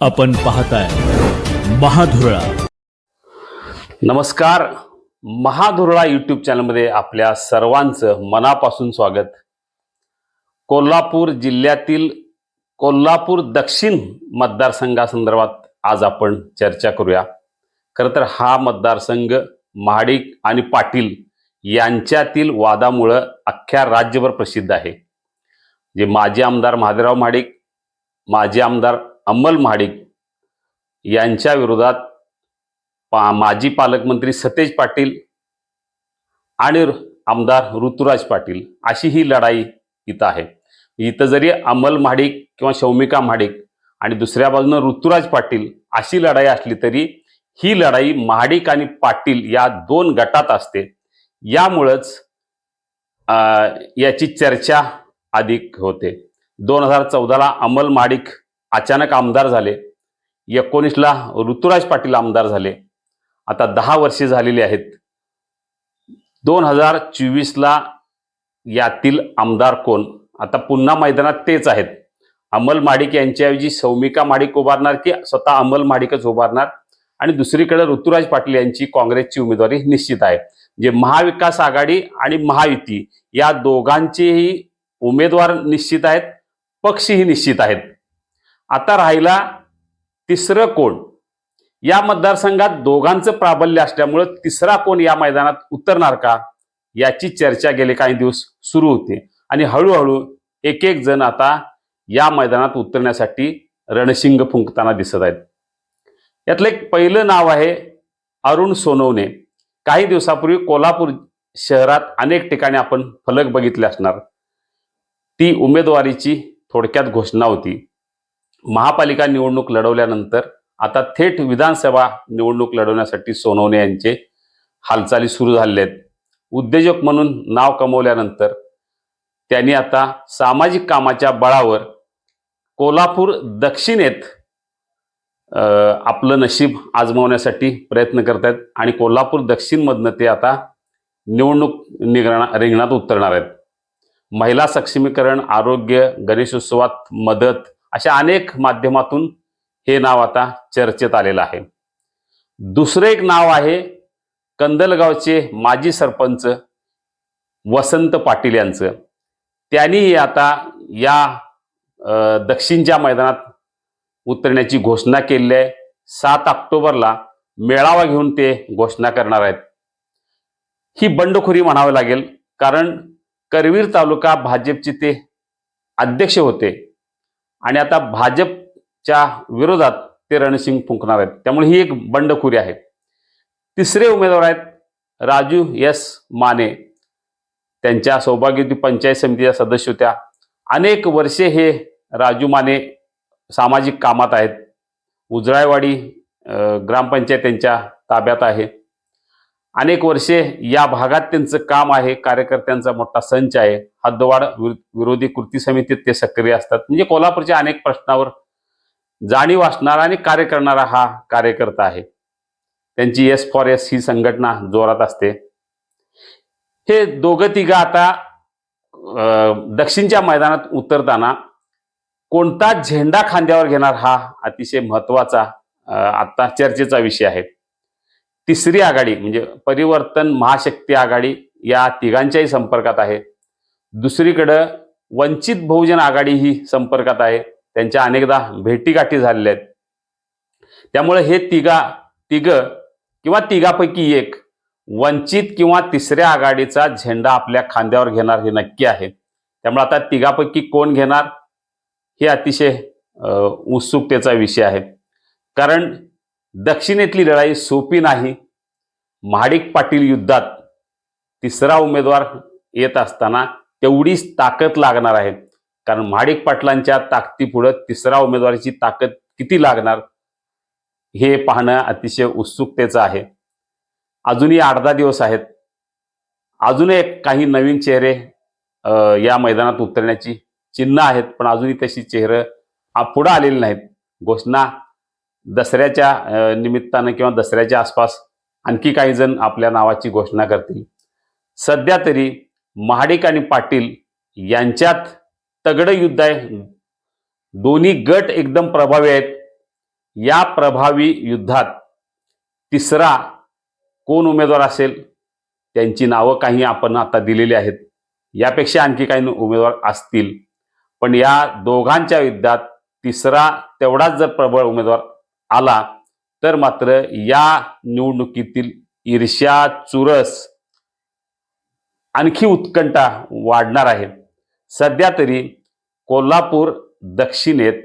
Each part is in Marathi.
आपण पाहताय महाधुरळा. नमस्कार. महाधुरळा यूट्यूब चॅनलमध्ये आपल्या सर्वांचं मनापासून स्वागत. कोल्हापूर जिल्ह्यातील कोल्हापूर दक्षिण मतदारसंघासंदर्भात आज आपण चर्चा करूया. खरं तर हा मतदारसंघ महाडिक आणि पाटील यांच्यातील वादामुळं अख्ख्या राज्यभर प्रसिद्ध आहे. जे माजी आमदार महादेवराव महाडिक माजी आमदार अंमल महाडिक यांच्या विरोधात पा माजी पालकमंत्री सतेज पाटील आणि आमदार ऋतुराज पाटील अशी ही लढाई इथं आहे. इथं जरी अमल महाडिक किंवा शौमिका महाडिक आणि दुसऱ्या बाजूनं ऋतुराज पाटील अशी लढाई असली तरी ही लढाई महाडिक आणि पाटील या दोन गटात असते. यामुळंच याची चर्चा अधिक होते. दोन हजार चौदाला अमल महाडिक अचानक आमदार झाले. एकोणीसला ऋतुराज पाटील आमदार झाले. आता दहा वर्षे झालेली आहेत. दोन हजार चोवीसला यातील आमदार कोण? आता पुन्हा मैदानात तेच आहेत. अमल माडिक यांच्याऐवजी सौमिका माडिक उभारणार की स्वतः अमल माडिकच उभारणार? आणि दुसरीकडे ऋतुराज पाटील यांची काँग्रेसची उमेदवारी निश्चित आहे. जे महाविकास आघाडी आणि महायुती या दोघांचेही उमेदवार निश्चित आहेत पक्षही निश्चित आहेत. आता राहिला तिसरं कोण? या मतदारसंघात दोघांचं प्राबल्य असल्यामुळं तिसरा कोण या मैदानात उतरणार का? याची चर्चा गेले काही दिवस सुरू होते. आणि हळूहळू एक एक जण आता या मैदानात उतरण्यासाठी रणशिंग फुंकताना दिसत आहेत. यातलं एक पहिलं नाव आहे अरुण सोनवणे. काही दिवसापूर्वी कोल्हापूर शहरात अनेक ठिकाणी आपण फलक बघितले असणार. ती उमेदवारीची थोडक्यात घोषणा होती. महापालिका निवडणूक लढवल्यानंतर आता थेट विधानसभा निवडणूक लढवण्यासाठी सोनवणे यांचे हालचाली सुरू झालेल्या आहेत उद्योजक म्हणून नाव कमवल्यानंतर त्यांनी आता सामाजिक कामाच्या बळावर कोल्हापूर दक्षिणेत आपलं नशीब आजमावण्यासाठी प्रयत्न करत आहेत आणि कोल्हापूर दक्षिणमधनं ते आता निवडणूक निघणार रिंगणात उतरणार आहेत. महिला सक्षमीकरण आरोग्य गणेशोत्सवात मदत अशा अनेक माध्यमातून हे नाव आता चर्चेत आलेलं आहे. दुसरं एक नाव आहे कंदलगावचे माजी सरपंच वसंत पाटील यांचं. त्यांनीही आता या दक्षिणच्या मैदानात उतरण्याची घोषणा केलेली आहे. सात ऑक्टोबरला मेळावा घेऊन ते घोषणा करणार आहेत. ही बंडखोरी म्हणावी लागेल कारण करवीर तालुका भाजपचे ते अध्यक्ष होते. आणि आता भाजपच्या विरोधात ते रणसिंग फुंकणार आहेत. त्यामुळे ही एक बंडखोरी आहे. तिसरे उमेदवार आहेत राजू एस माने. त्यांच्या सौभाग्यवती पंचायत समितीच्या सदस्य होत्या. अनेक वर्षे हे राजू माने सामाजिक कामात आहेत. उजळायवाडी ग्रामपंचायत त्यांच्या ताब्यात आहे. अनेक वर्षे या भागात त्यांचं काम आहे कार्यकर्त्यांचा मोठा संच आहे. हद्दवाड विरोधी कृती समितीत ते सक्रिय असतात. म्हणजे कोल्हापूरच्या अनेक प्रश्नावर जाणीव असणारा आणि कार्य करणारा हा कार्यकर्ता आहे. त्यांची एस फॉर एस ही संघटना जोरात असते. हे दोघं तिघं आता दक्षिणच्या मैदानात उतरताना कोणता झेंडा खांद्यावर घेणार हा अतिशय महत्त्वाचा आता चर्चेचा विषय आहे. तिसरी आघाडी म्हणजे परिवर्तन महाशक्ती आघाडी या तिघांच्याही संपर्कात आहे. दुसरीकडं वंचित बहुजन आघाडी ही संपर्कात आहे. त्यांच्या अनेकदा भेटीगाठी झालेल्या आहेत. त्यामुळे हे तिघा तिघ किंवा तिघापैकी एक वंचित किंवा तिसऱ्या आघाडीचा झेंडा आपल्या खांद्यावर घेणार हे नक्की आहे. त्यामुळे आता तिघापैकी कोण घेणार? हे अतिशय उत्सुकतेचा विषय आहे. कारण दक्षिणेतली लढाई सोपी नाही. महाडिक पाटील युद्धात तिसरा उमेदवार येत असताना तेवढीच ताकद लागणार आहे. कारण महाडिक पाटलांच्या ताकदीपुढं तिसरा उमेदवाराची ताकद किती लागणार हे पाहणं अतिशय उत्सुकतेचं आहे. अजूनही आठ दहा दिवस आहेत. अजून एक काही नवीन चेहरे या मैदानात उतरण्याची चिन्ह आहेत पण अजूनही तशी चेहरं पुढं आलेली नाहीत. घोषणा दसऱ्याच्या निमित्तानं किंवा दसऱ्याच्या आसपास आणखी काही जण आपल्या नावाची घोषणा करतील. सध्या तरी महाडिक आणि पाटील यांच्यात तगडं युद्ध आहे. दोन्ही गट एकदम प्रभावी आहेत. या प्रभावी युद्धात तिसरा कोण उमेदवार असेल त्यांची नावं काही आपण आता दिलेली आहेत. यापेक्षा आणखी काही उमेदवार असतील. पण या दोघांच्या युद्धात तिसरा तेवढाच जर प्रबळ उमेदवार आला तर मात्र या निवडणुकीतील ईर्ष्या चुरस आणखी उत्कंठा वाढणार आहे. सध्या तरी कोल्हापूर दक्षिणेत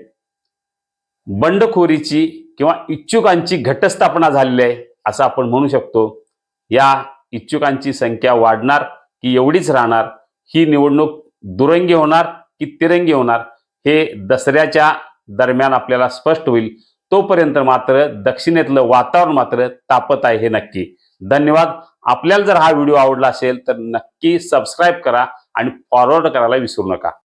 बंडखोरीची किंवा इच्छुकांची घटस्थापना झालेली आहे असं आपण म्हणू शकतो. या इच्छुकांची संख्या वाढणार की एवढीच राहणार ही निवडणूक दुरंगी होणार की तिरंगी होणार हे दसऱ्याच्या दरम्यान आपल्याला स्पष्ट होईल. तोपर्यंत मात्र दक्षिणेतलं वातावरण मात्र तापत आहे हे नक्की. धन्यवाद. आपल्याला जर हा व्हिडिओ आवडला असेल तर नक्की सबस्क्राईब करा आणि फॉरवर्ड करायला विसरू नका.